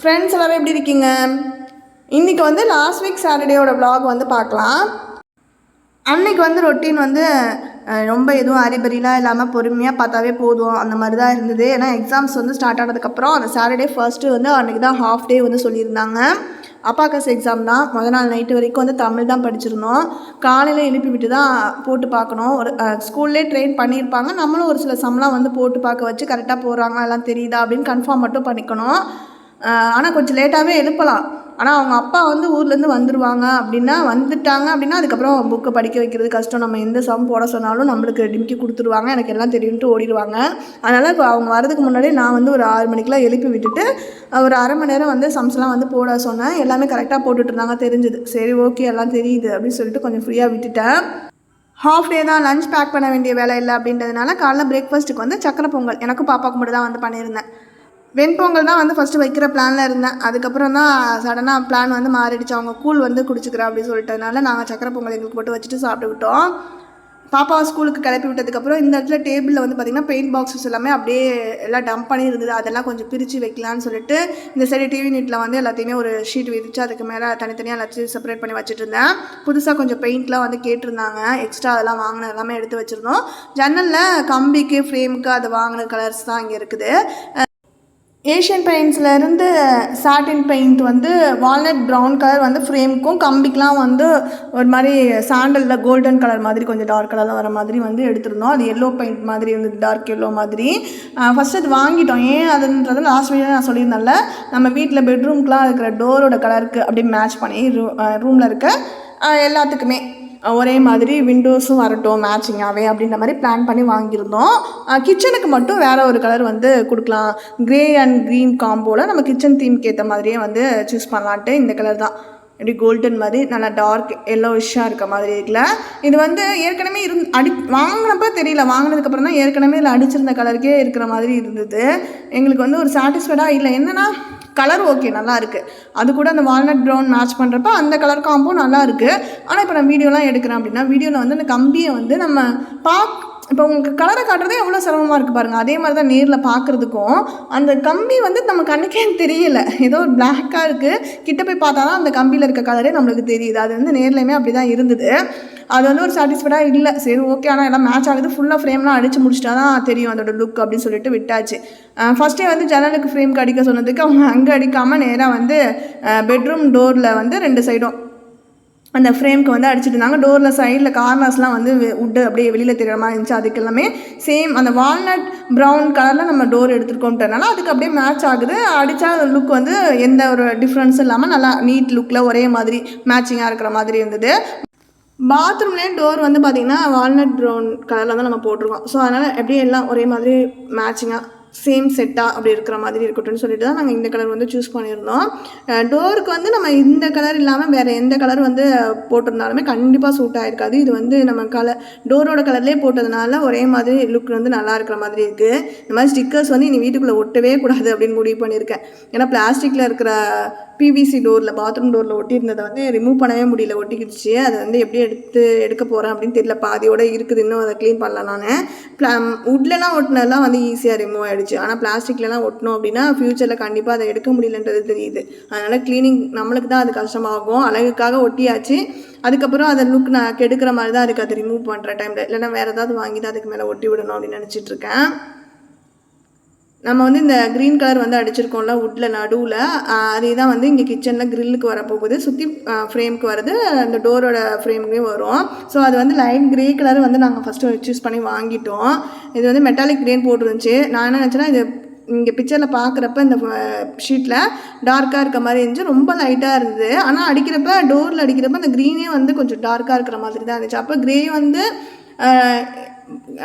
Friends எல்லோரும் எப்படி இருக்கீங்க? இன்றைக்கி வந்து லாஸ்ட் வீக் சாட்டர்டேயோட ப்ளாக் வந்து பார்க்கலாம். அன்னைக்கு வந்து ரொட்டீன் வந்து ரொம்ப எதுவும் அறிபறிலாம் இல்லாமல் பொறுமையாக பார்த்தாவே போதும். அந்த மாதிரி தான் இருந்தது. ஏன்னா எக்ஸாம்ஸ் வந்து ஸ்டார்ட் ஆனதுக்கப்புறம் அந்த சாட்டர்டே ஃபர்ஸ்ட்டு வந்து அன்றைக்கி தான் ஹாஃப் டே வந்து சொல்லியிருந்தாங்க. அப்பாக்கஸ் எக்ஸாம் தான். முத நாள் நைட்டு வரைக்கும் வந்து தமிழ் தான் படிச்சிருந்தோம். காலையில் எழுப்பி விட்டு தான் போட்டு பார்க்கணும். ஒரு ஸ்கூல்லே ட்ரெயின் பண்ணியிருப்பாங்க. நம்மளும் ஒரு சில சம்லாம் வந்து போட்டு பார்க்க வச்சு கரெக்டாக போகிறாங்களா எல்லாம் தெரியுதா அப்படின்னு கன்ஃபார்ம் மட்டும் பண்ணிக்கணும். ஆனால் கொஞ்சம் லேட்டாகவே எழுப்பலாம். ஆனால் அவங்க அப்பா வந்து ஊர்லேருந்து வந்துடுவாங்க அப்படின்னா வந்துட்டாங்க அப்படின்னா அதுக்கப்புறம் புக்கை படிக்க வைக்கிறது கஷ்டம். நம்ம எந்த சம் போட சொன்னாலும் நம்மளுக்கு டிமிக்கி கொடுத்துருவாங்க. எனக்கு எல்லாம் தெரியும்ட்டு ஓடிடுவாங்க. அதனால் இப்போ அவங்க வரதுக்கு முன்னாடியே நான் வந்து ஒரு ஆறு மணிக்கெலாம் எழுப்பி விட்டுட்டு ஒரு அரை மணி நேரம் வந்து சம்ஸ்லாம் வந்து போட சொன்னேன். எல்லாமே கரெக்டாக போட்டுட்டு இருந்தாங்க தெரிஞ்சுது. சரி ஓகே எல்லாம் தெரியுது அப்படின்னு சொல்லிட்டு கொஞ்சம் ஃப்ரீயாக விட்டுட்டேன். ஹாஃப் டே தான் லஞ்ச் பேக் பண்ண வேண்டிய வேலை இல்லை அப்படின்றதுனால காலைல பிரேக்ஃபாஸ்ட்டுக்கு வந்து சக்கரை பொங்கல். எனக்கும் பாப்பாவுக்கு மட்டும் தான் வந்து பண்ணியிருந்தேன். வெண்பொங்கல் தான் வந்து ஃபஸ்ட்டு வைக்கிற பிளானில் இருந்தேன். அதுக்கப்புறம் தான் சடனாக பிளான் வந்து மாறிடுச்சு. அவங்க கூழ் வந்து குடிச்சிக்கிறேன் அப்படின்னு சொல்லிட்டதுனால நாங்கள் சக்கரை பொங்கல் எங்களுக்கு போட்டு வச்சுட்டு சாப்பிட்டுக்கிட்டோம். பாப்பாவை ஸ்கூலுக்கு கிளப்பி விட்டதுக்கப்புறம் இந்த இடத்துல டேபிளில் வந்து பார்த்திங்கன்னா பெயிண்ட் பாக்ஸஸ் எல்லாமே அப்படியே எல்லாம் டம்ப் பண்ணி இருந்தது. அதெல்லாம் கொஞ்சம் பிரித்து வைக்கலான்னு சொல்லிட்டு இந்த சைடு டிவி நீட்டில் வந்து எல்லாத்தையுமே ஒரு ஷீட் விரித்து அதுக்கு மேலே தனித்தனியாக எல்லாத்தையும் செப்பரேட் பண்ணி வச்சுட்டு இருந்தேன். புதுசாக கொஞ்சம் பெயிண்ட்லாம் வந்து கேட்டிருந்தாங்க. எக்ஸ்ட்ரா அதெல்லாம் வாங்கின எல்லாமே எடுத்து வச்சுருந்தோம். ஜன்னலில் கம்பிக்கு ஃப்ரேமுக்கு அது வாங்கின கலர்ஸ் தான் இங்கே இருக்குது. ஏஷியன் பெயிண்ட்ஸில் இருந்து சாட்டின் பெயிண்ட் வந்து வால்நட் ப்ரௌன் கலர் வந்து ஃப்ரேமுக்கும் கம்பிக்கெலாம் வந்து ஒரு மாதிரி சாண்டலில் கோல்டன் கலர் மாதிரி கொஞ்சம் டார்க் கலரில் வர மாதிரி வந்து எடுத்திருந்தோம். அது எல்லோ பெயிண்ட் மாதிரி இருந்தது டார்க் எல்லோ மாதிரி. ஃபஸ்ட்டு அது வாங்கிட்டோம். ஏன் அதுன்றது லாஸ்ட் வீடியோ நான் சொல்லியிருந்தேன்ல. நம்ம வீட்டில் பெட்ரூம்க்குலாம் இருக்கிற டோரோட கலருக்கு அப்படியே மேட்ச் பண்ணி ரூ ரூமில் இருக்க எல்லாத்துக்குமே. ஒரே மாதிரி விண்டோஸும் வரட்டும் மேட்சிங்காகவே அப்படின்ற மாதிரி பிளான் பண்ணி வாங்கியிருந்தோம். கிச்சனுக்கு மட்டும் வேறு ஒரு கலர் வந்து கொடுக்கலாம். க்ரே அண்ட் க்ரீன் காம்போவில் நம்ம கிச்சன் தீம்க்கு ஏற்ற மாதிரியே வந்து சூஸ் பண்ணலான்ட்டு இந்த கலர் தான். இப்படி கோல்டன் மாதிரி நல்லா டார்க் எல்லோவிஷாக இருக்க மாதிரி இருக்குல்ல. இது வந்து ஏற்கனவே இருந் அடி வாங்கினப்ப தெரியல. வாங்கினதுக்கப்புறம் தான் ஏற்கனவே இதில் அடிச்சிருந்த கலருக்கே இருக்கிற மாதிரி இருந்தது. எங்களுக்கு வந்து ஒரு சாட்டிஸ்ஃபைடாக இல்லை. என்னென்னா கலர் ஓகே நல்லா இருக்குது அது கூட அந்த வால்நட் ப்ரௌன் மேட்ச் பண்ணுறப்ப அந்த கலர் காம்போ நல்லா இருக்குது ஆனால் இப்போ நான் வீடியோலாம் எடுக்கிறேன் அப்படின்னா வீடியோவில் வந்து அந்த கம்பியை வந்து நம்ம பாக் இப்போ உங்களுக்கு கலரை காட்டுறதே எவ்வளோ சிரமமாக இருக்குது பாருங்கள் அதே மாதிரி தான் நேரில் பார்க்குறதுக்கும் அந்த கம்பி வந்து நம்ம கண்ணுக்கே தெரியல. ஏதோ பிளாக்காக இருக்குது கிட்ட போய் பார்த்தா தான் அந்த கம்பியில் இருக்க கலரே நம்மளுக்கு தெரியுது. அது வந்து நேர்லையுமே அப்படி தான் இருந்தது. அது வந்து ஒரு சாட்டிஸ்ஃபைடாக இல்லை. சரி ஓகே ஆனால் எல்லாம் மேட்ச் ஆகுது. ஃபுல்லாக ஃப்ரேம்லாம் அடித்து முடிச்சிட்டா தான் தெரியும் அதோட லுக் அப்படின்னு சொல்லிட்டு விட்டாச்சு. ஃபஸ்ட்டே வந்து ஜன்னலுக்கு ஃப்ரேம்க்கு அடிக்க சொன்னதுக்கு அவங்க அங்கே அடிக்காமல் நேராக வந்து பெட்ரூம் டோரில் வந்து ரெண்டு சைடும் அந்த ஃப்ரேம்க்கு வந்து அடிச்சிட்டு இருந்தாங்க. டோரில் சைடில் கார்னர்ஸ்லாம் வந்து உட்டு அப்படியே வெளியில் தெரியுற மாதிரி இருந்துச்சு. அதுக்கு எல்லாமே சேம் அந்த வால்நட் ப்ரௌன் கலரில் நம்ம டோர் எடுத்துருக்கோம்ன்றனால அதுக்கு அப்படியே மேட்ச் ஆகுது. அடித்தா லுக் வந்து எந்த ஒரு டிஃப்ரென்ஸும் இல்லாமல் நல்லா நீட் லுக்கில் ஒரே மாதிரி மேட்சிங்காக இருக்கிற மாதிரி இருந்தது. பாத்ரூம்லேயே டோர் வந்து பார்த்திங்கன்னா வால்நட் ப்ரௌன் கலரில் தான் நம்ம போட்டிருக்கோம். ஸோ அதனால் எப்படியும் எல்லாம் ஒரே மாதிரி மேட்சிங்காக சேம் செட்டாக அப்படி இருக்கிற மாதிரி இருக்கட்டும்னு சொல்லிட்டு தான் நாங்கள் இந்த கலர் வந்து சூஸ் பண்ணியிருந்தோம். டோருக்கு வந்து நம்ம இந்த கலர் இல்லாமல் வேறு எந்த கலர் வந்து போட்டிருந்தாலுமே கண்டிப்பாக சூட் ஆகிருக்காது இது வந்து நம்ம கலர் டோரோட கலர்லேயே போட்டதுனால ஒரே மாதிரி லுக் வந்து நல்லா இருக்கிற மாதிரி இருக்குது இந்த மாதிரி ஸ்டிக்கர்ஸ் வந்து இனி வீட்டுக்குள்ளே ஒட்டவே கூடாது அப்படின்னு முடிவு பண்ணியிருக்கேன். ஏன்னா பிளாஸ்டிக்கில் இருக்கிற பிவிசி டோரில் பாத்ரூம் டோரில் ஒட்டியிருந்ததை வந்து ரிமூவ் பண்ணவே முடியல. ஒட்டிக்கிடுச்சு. அதை வந்து எப்படி எடுத்து எடுக்க போகிறேன் அப்படின்னு தெரியல. பாதியோடு இருக்குது. இன்னும் அதை க்ளீன் பண்ணல நான். ப்ளா உட்லலாம் ஒட்டினதெல்லாம் வந்து ஈஸியாக ரிமூவ் ஆகிடுச்சு ஆனால் பிளாஸ்டிக்லலாம் ஒட்டணும் அப்படின்னா ஃப்யூச்சரில் கண்டிப்பாக அதை எடுக்க முடியலன்றது தெரியுது. அதனால் க்ளீனிங் நம்மளுக்கு தான் அது கஷ்டமாகும். அழகுக்காக ஒட்டியாச்சு. அதுக்கப்புறம் அதை லுக் நான் கெடுக்கிற மாதிரி தான் இருக்குது அதை ரிமூவ் பண்ணுற டைமில் இல்லைன்னா வேறு ஏதாவது வாங்கி தான் அதுக்கு மேலே ஒட்டி விடணும் அப்படின்னு நினச்சிட்ருக்கேன் நம்ம வந்து இந்த க்ரீன் கலர் வந்து அடிச்சிருக்கோம்ல உட்டில் நடுவில் அதே தான் வந்து இங்கே கிச்சனில் க்ரில்லுக்கு வரப்போகுது. சுற்றி ஃப்ரேமுக்கு வருது. அந்த டோரோட ஃப்ரேம்லேயும் வரும். ஸோ அது வந்து லைட் க்ரே கலர் வந்து நாங்கள் ஃபஸ்ட்டு சூஸ் பண்ணி வாங்கிட்டோம். இது வந்து மெட்டாலிக் க்ரேன் போட்டுருந்துச்சு. நான் என்ன நினச்சேன்னா இது இங்கே பிக்சரில் பார்க்குறப்ப இந்த ஷீட்டில் டார்க்காக இருக்க மாதிரி இருந்துச்சு. ரொம்ப லைட்டாக இருந்தது. ஆனால் அடிக்கிறப்ப டோரில் அடிக்கிறப்ப அந்த க்ரீனே வந்து கொஞ்சம் டார்க்காக இருக்கிற மாதிரி தான் இருந்துச்சு. அப்போ க்ரே வந்து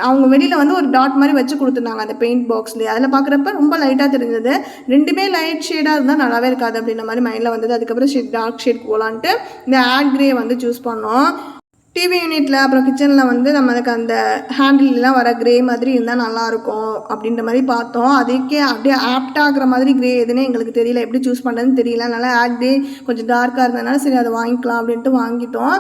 அவங்க வெளியில் வந்து ஒரு டாட் மாதிரி வச்சு கொடுத்துருந்தாங்க அந்த பெயிண்ட் பாக்ஸ்லேயே அதில் பார்க்குறப்ப ரொம்ப லைட்டாக தெரிஞ்சது. ரெண்டுமே லைட் ஷேடாக இருந்தால் நல்லாவே இருக்காது அப்படின்ற மாதிரி மைண்டில் வந்தது. அதுக்கப்புறம் ஷேட் டார்க் ஷேட் போகலான்ட்டு இந்த ஆட் கிரே வந்து சூஸ் பண்ணோம். டிவி யூனிட்டில் அப்புறம் கிச்சனில் வந்து நம்மளுக்கு அந்த ஹேண்டில்லாம் வர கிரே மாதிரி இருந்தால் நல்லாயிருக்கும் அப்படின்ற மாதிரி பார்த்தோம். அதுக்கே அப்படியே ஆப்டாகிற மாதிரி கிரே எதுன்னு எங்களுக்கு தெரியல. எப்படி சூஸ் பண்ணுறதுன்னு தெரியல. அதனால் ஆட் கிரே கொஞ்சம் டார்க்காக இருந்ததுனால சரி அதை வாங்கிக்கலாம் அப்படின்ட்டு வாங்கிட்டோம்.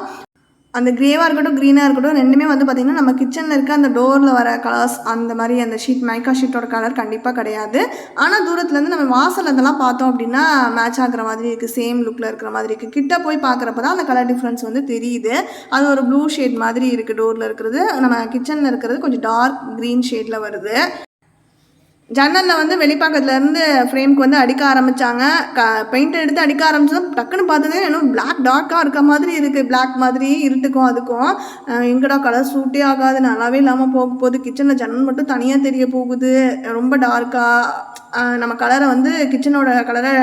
அந்த கிரேவாக இருக்கட்டும் க்ரீனாக இருக்கட்டும் ரெண்டுமே வந்து பார்த்திங்கன்னா நம்ம கிச்சனில் இருக்க அந்த டோரில் வர கலர்ஸ் அந்த மாதிரி அந்த ஷீட் மைக்கா ஷீட்டோட கலர் கண்டிப்பாக கிடையாது. ஆனால் தூரத்துலேருந்து நம்ம வாசல் அதெல்லாம் பார்த்தோம் அப்படின்னா மேட்ச் ஆகிற மாதிரி இருக்குது சேம் லுக்கில் இருக்கிற மாதிரி இருக்குது கிட்ட போய் பார்க்குறப்ப தான் அந்த கலர் டிஃப்ரென்ஸ் வந்து தெரியுது. அது ஒரு ப்ளூ ஷேட் மாதிரி இருக்குது டோரில் இருக்கிறது. நம்ம கிச்சனில் இருக்கிறது கொஞ்சம் டார்க் க்ரீன் ஷேடில் வருது. ஜன்னலில் வந்து வெளிப்பாக்கத்துலேருந்து ஃப்ரேம்க்கு வந்து அடிக்க ஆரம்பித்தாங்க க பெயிண்ட் எடுத்து அடிக்க ஆரம்பிச்சதும் டக்குன்னு பார்த்ததே இன்னும் பிளாக் டார்க்காக இருக்க மாதிரி இருக்குது பிளாக் மாதிரி இருட்டுக்கும் அதுக்கும். எங்கடா கலர் சூட்டே ஆகாது. நல்லாவே இல்லாமல் போக போகுது. கிச்சனில் ஜன்னல் மட்டும் தனியாக தெரிய போகுது. ரொம்ப டார்க்காக நம்ம கலரை வந்து கிச்சனோட கலரை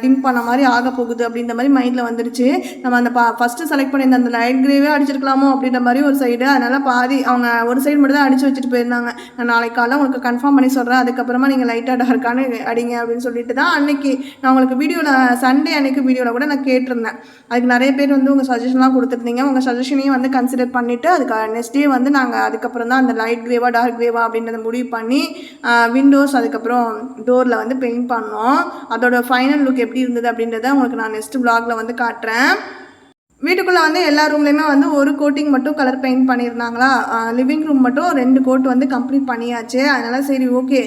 டிம் பண்ண மாதிரி ஆக போகுது அப்படின்ற மாதிரி மைண்டில் வந்துடுச்சு நம்ம அந்த பா ஃபஸ்ட்டு செலக்ட் பண்ணியிருந்த அந்த லைட் கிரேவே அடிச்சிருக்கலாமோ அப்படின்ற மாதிரி ஒரு சைடு அதனால் பாதி அவங்க ஒரு சைடு மட்டும் தான் அடித்து வச்சுட்டு போயிருந்தாங்க. நான் நாளைக்கு காலைல உங்களுக்கு கன்ஃபார்ம் பண்ணி சொல்கிறேன் அதுக்கப்புறமா நீங்கள் லைட்டாக டார்க்கானு அடிங்க அப்படின்னு சொல்லிட்டு தான் அன்னைக்கு நான் உங்களுக்கு வீடியோவில் சண்டே அன்னைக்கு வீடியோவில் கூட நான் கேட்டிருந்தேன். அதுக்கு நிறைய பேர் வந்து உங்கள் சஜஷன்லாம் கொடுத்துருந்தீங்க. உங்கள் சஜஷனையும் வந்து கன்சிடர் பண்ணிவிட்டு அதுக்கு நெக்ஸ்ட் டே வந்து நாங்கள் அதுக்கப்புறம் தான் அந்த லைட் கிரேவா டார்க் கிரேவா அப்படின்றத முடிவு பண்ணி விண்டோஸ் அதுக்கப்புறம் டோரில் வந்து பெயிண்ட் பண்ணோம். அதோட ஃபைனல் லுக் எப்படி இருந்தது அப்படின்றத உங்களுக்கு நான் நெக்ஸ்ட் vlogல வந்து காட்டுறேன். வீட்டுக்குள்ளே வந்து எல்லா ரூம்லேயுமே வந்து ஒரு கோட்டிங் மட்டும் கலர் பெயிண்ட் பண்ணியிருந்தாங்களா லிவிங் ரூம் மட்டும் ரெண்டு கோட் வந்து கம்ப்ளீட் பண்ணியாச்சு. அதனால் சரி ஓகே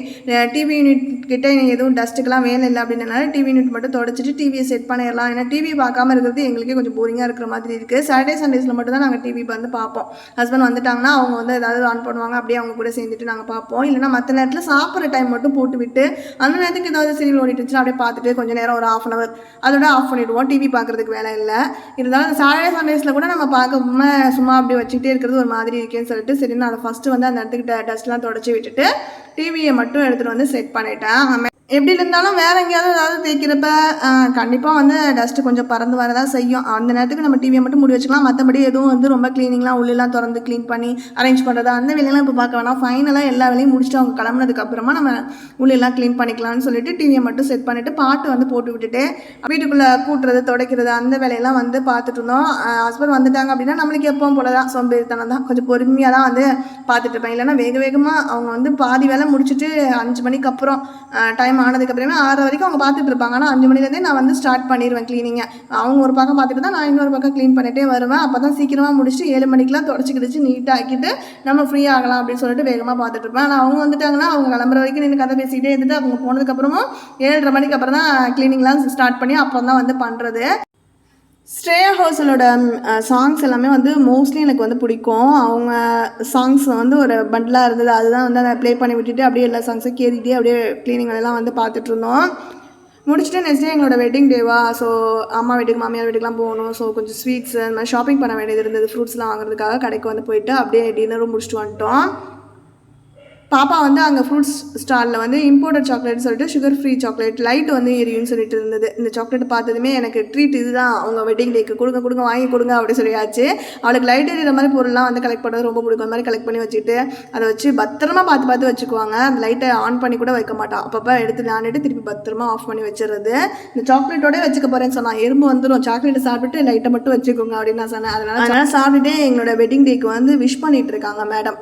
டிவி யூனிட் கிட்டே எதுவும் டஸ்ட்டுக்கெலாம் வேலை இல்லை அப்படின்றனால டிவி யூனிட் மட்டும் தொடச்சிட்டு டிவியை செட் பண்ணிடலாம். ஏன்னா டிவி பார்க்காம இருக்கிறது எங்களுக்கே கொஞ்சம் போரிங்காக இருக்கிற மாதிரி இருக்குது சாட்டர்டே சண்டேஸில் மட்டும் தான் நாங்கள் டிவி வந்து பார்ப்போம். ஹஸ்பண்ட் வந்துட்டாங்கன்னா அவங்க வந்து ஏதாவது ஆன் பண்ணுவாங்க. அப்படியே அவங்க கூட சேர்ந்துட்டு நாங்கள் பார்ப்போம். இல்லைன்னா மற்ற நேரத்தில் சாப்பிட்ற டைம் மட்டும் போட்டு விட்டு அந்த நேரத்துக்கு ஏதாவது சீரியல் ஓடிட்டுச்சுன்னா அப்படியே பார்த்துட்டு கொஞ்சம் நேரம் ஒரு ஆஃப் அன் அவர் அதோட ஆஃப் பண்ணிவிடுவோம் டிவி பார்க்குறதுக்கு வேலை இல்லை. இருந்தாலும் சாய சமயத்தில் கூட நம்ம பார்க்காம சும்மா அப்படி வச்சுக்கிட்டே இருக்கிறது ஒரு மாதிரி இருக்கேன்னு சொல்லிட்டு சரி நான் அதை ஃபஸ்ட்டு வந்து அந்த இடத்துக்கு டஸ்ட்லாம் தொடச்சி விட்டுட்டு டிவியை மட்டும் எடுத்துகிட்டு வந்து செட் பண்ணிட்டேன். எப்படி இருந்தாலும் வேற எங்கேயாவது ஏதாவது தேய்க்கிறப்ப கண்டிப்பாக வந்து டஸ்ட்டு கொஞ்சம் பறந்து வரதான் செய்யும். அந்த நேரத்துக்கு நம்ம டிவியை மட்டும் முடி வச்சுக்கலாம். மற்றபடி எதுவும் வந்து ரொம்ப க்ளீனிங்லாம் உள்ளெல்லாம் திறந்து க்ளீன் பண்ணி அரேஞ்ச் பண்ணுறது அந்த வேலையெல்லாம் இப்போ பார்க்க வேணாம். ஃபைனலாக எல்லா வேலையும் முடிச்சுட்டு அவங்க கிளம்புனதுக்கு அப்புறமா நம்ம உள்ளெல்லாம் க்ளீன் பண்ணிக்கலாம்னு சொல்லிட்டு டிவியை மட்டும் செட் பண்ணிவிட்டு பாட்டு வந்து போட்டு விட்டுட்டு வீட்டுக்குள்ளே கூட்டுறது துடைக்கிறது அந்த வேலையெல்லாம் வந்து பார்த்துட்டு இருந்தோம். ஹஸ்பண்ட் வந்துட்டாங்க அப்படின்னா நம்மளுக்கு எப்பவும் போல தான் சோம்பேறித்தனம் தான். கொஞ்சம் பொறுமையாக தான் வந்து பார்த்துட்டு இருப்பேன். இல்லைன்னா வேக வேகமாக அவங்க வந்து பாதி வேலை முடிச்சுட்டு அஞ்சு மணிக்கு அப்புறம் டைம் ஆனதுக்கப்புறமே ஆறு வரைக்கும் அவங்க பார்த்துட்டு இருப்பாங்க. ஆனால் அஞ்சு மணிலேருந்தே நான் வந்து ஸ்டார்ட் பண்ணிடுவேன் க்ளீனிங்கை அவங்க ஒரு பக்கம் பார்த்துட்டு தான் நான் இன்னொரு பக்கம் க்ளீன் பண்ணிகிட்டே வருவேன். அப்போ தான் சீக்கிரமாக முடிச்சுட்டு ஏழு மணிக்கெலாம் தொடச்சி கிடச்சி நீட்டாக ஆக்கிட்டு நம்ம ஃப்ரீ ஆகலாம் அப்படின்னு சொல்லிட்டு வேகமாக பார்த்துட்டு இருப்பேன். ஆனால் அவங்க வந்துட்டாங்கன்னா அவங்க கிளம்புற வரைக்கும் நின்று கதை பேசிக்கிட்டே இருந்துட்டு அவங்க போனதுக்கப்புறமும் ஏழரை மணிக்கு அப்புறம் தான் க்ளீனிங்லாம் ஸ்டார்ட் பண்ணி அப்புறம் தான் வந்து பண்ணுறது ஸ்ரேயா ஹோசலோட சாங்ஸ் எல்லாமே வந்து மோஸ்ட்லி எனக்கு வந்து பிடிக்கும். அவங்க சாங்ஸ் வந்து ஒரு பண்டலாக இருந்தது. அதுதான் வந்து அதை ப்ளே பண்ணி விட்டுட்டு அப்படியே எல்லா சாங்ஸும் கேட்டுகிட்டே அப்படியே க்ளீனிங் வேலையெல்லாம் வந்து பார்த்துட்டு இருந்தோம். முடிச்சுட்டு நெக்ஸ்ட் டே எங்களோட வெட்டிங் டேவா ஸோ அம்மா வீட்டுக்கு மாமியார் வீட்டுக்குலாம் போகணும். ஸோ கொஞ்சம் ஸ்வீட்ஸ் அந்த மாதிரி ஷாப்பிங் பண்ண வேண்டியது இருந்தது. ஃப்ரூட்ஸ்லாம் வாங்குறதுக்காக கடைக்கு வந்து போயிட்டு அப்படியே டின்னரும் முடிச்சுட்டு வந்துட்டோம். பாப்பா வந்து அங்கே ஃப்ரூட்ஸ் ஸ்டாலில் வந்து இம்போர்ட்டட் சாக்லேட் சொல்லிட்டு சுகர் ஃப்ரீ சாக்லேட் லைட் வந்து எரியும்னு சொல்லிட்டு இருந்தது. இந்த சாக்லேட் பார்த்ததுமே எனக்கு ட்ரீட் இதுதான். அவங்க வெட்டிங் டேக்கு கொடுங்க கொடுங்க வாங்கி கொடுங்க அப்படி சொல்லியாச்சு. அவளுக்கு லைட் எரியுற மாதிரி பொருள்லாம் வந்து கலெக்ட் பண்ணுறது ரொம்ப பிடிக்கும். அந்த மாதிரி கலெக்ட் பண்ணி வச்சுட்டு அதை வச்சு பத்திரமா பார்த்து பார்த்து வச்சுக்குவாங்க. அந்த லைட்டை ஆன் பண்ணி கூட வைக்க மாட்டான் அப்பப்போ எடுத்து விளையாண்டுட்டு திருப்பி பத்திரமா ஆஃப் பண்ணி வச்சிடுறது. இந்த சாக்லேட்டோட வச்சுக்க போகிறேன்னு சொன்னான் எறும்பு வந்துடும் சாக்லேட்டை சாப்பிட்டுட்டு லைட்டை மட்டும் வச்சுக்கோங்க அப்படின்னு நான் சொன்னேன். அதனால அதனால சாப்பிட்டுட்டே எங்களோட வெட்டிங் டேக்கு வந்து விஷ் பண்ணிட்டு இருக்காங்க மேடம்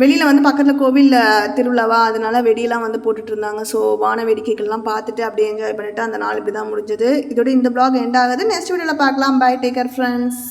வெளியில் வந்து பக்கத்தில் கோவிலில் திருவிழாவா அதனால வெடியெல்லாம் வந்து போட்டுட்டு இருந்தாங்க ஸோ வான வேடிக்கைகள்லாம் பார்த்துட்டு அப்படியே என்ஜாய் பண்ணிவிட்டு அந்த நாள் இப்படி தான் முடிஞ்சது. இதோட இந்த பிளாக் எண்ட் ஆகுது. நெக்ஸ்ட் வீடியோவில் பார்க்கலாம். By taker friends